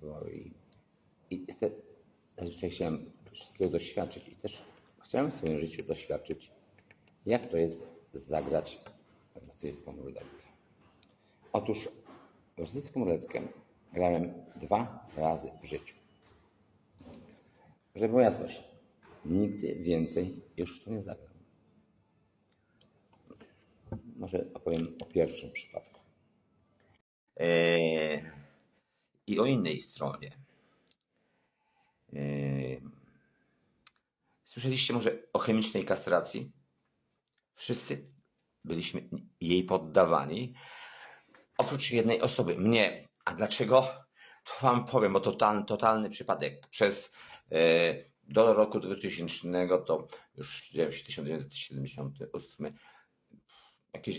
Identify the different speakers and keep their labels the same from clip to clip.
Speaker 1: interesowało i, i chcę, chciałem wszystkiego doświadczyć i też chciałem w swoim życiu doświadczyć, jak to jest zagrać w rosyjską ruletkę. Otóż rosyjską ruletkę grałem dwa razy w życiu. Żeby była jasność, nigdy więcej już to nie zagram. Może opowiem o pierwszym przypadku. Eee, I o innej stronie. Słyszeliście może o chemicznej kastracji? Wszyscy byliśmy jej poddawani. Oprócz jednej osoby, mnie. A dlaczego? To wam powiem, bo to totalny, totalny przypadek. Przez e, do roku 2000 to już 1978 jakieś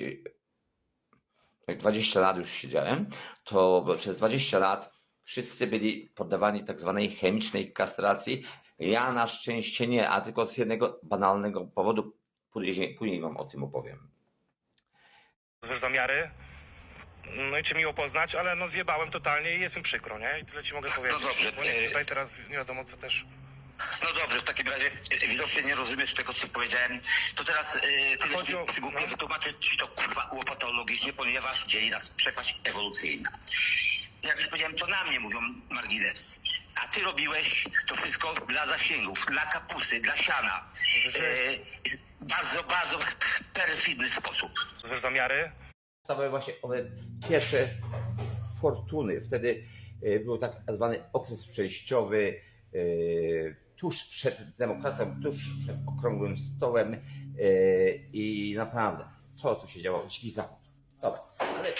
Speaker 1: jak 20 lat już siedziałem, to przez 20 lat wszyscy byli poddawani tak zwanej chemicznej kastracji. Ja na szczęście nie, a tylko z jednego banalnego powodu. Później, później wam o tym opowiem.
Speaker 2: złe zamiary. No i cię miło poznać, ale no zjebałem totalnie i jest mi przykro, nie? I tyle ci mogę powiedzieć.
Speaker 3: dobrze,
Speaker 2: bo nie chcę
Speaker 3: e-
Speaker 2: tutaj teraz nie wiadomo co też.
Speaker 3: No dobrze, w takim razie e, widocznie nie rozumiesz tego, co powiedziałem. To teraz e, ty
Speaker 2: Chodzi o-
Speaker 3: przygłupie
Speaker 2: no.
Speaker 3: wytłumaczę ci to kurwa łopatologicznie, ponieważ dzieli nas przepaść ewolucyjna. Jak już powiedziałem, to na mnie mówią margines. A ty robiłeś to wszystko dla zasięgów, dla kapusty, dla siana. E, w bardzo, bardzo perfidny sposób.
Speaker 2: Złe zamiary.
Speaker 1: Stały właśnie one pierwsze fortuny. Wtedy e, był tak zwany okres przejściowy e, tuż przed demokracją, tuż przed okrągłym stołem e, i naprawdę, co tu się działo? Dziki zachód. Dobra, ale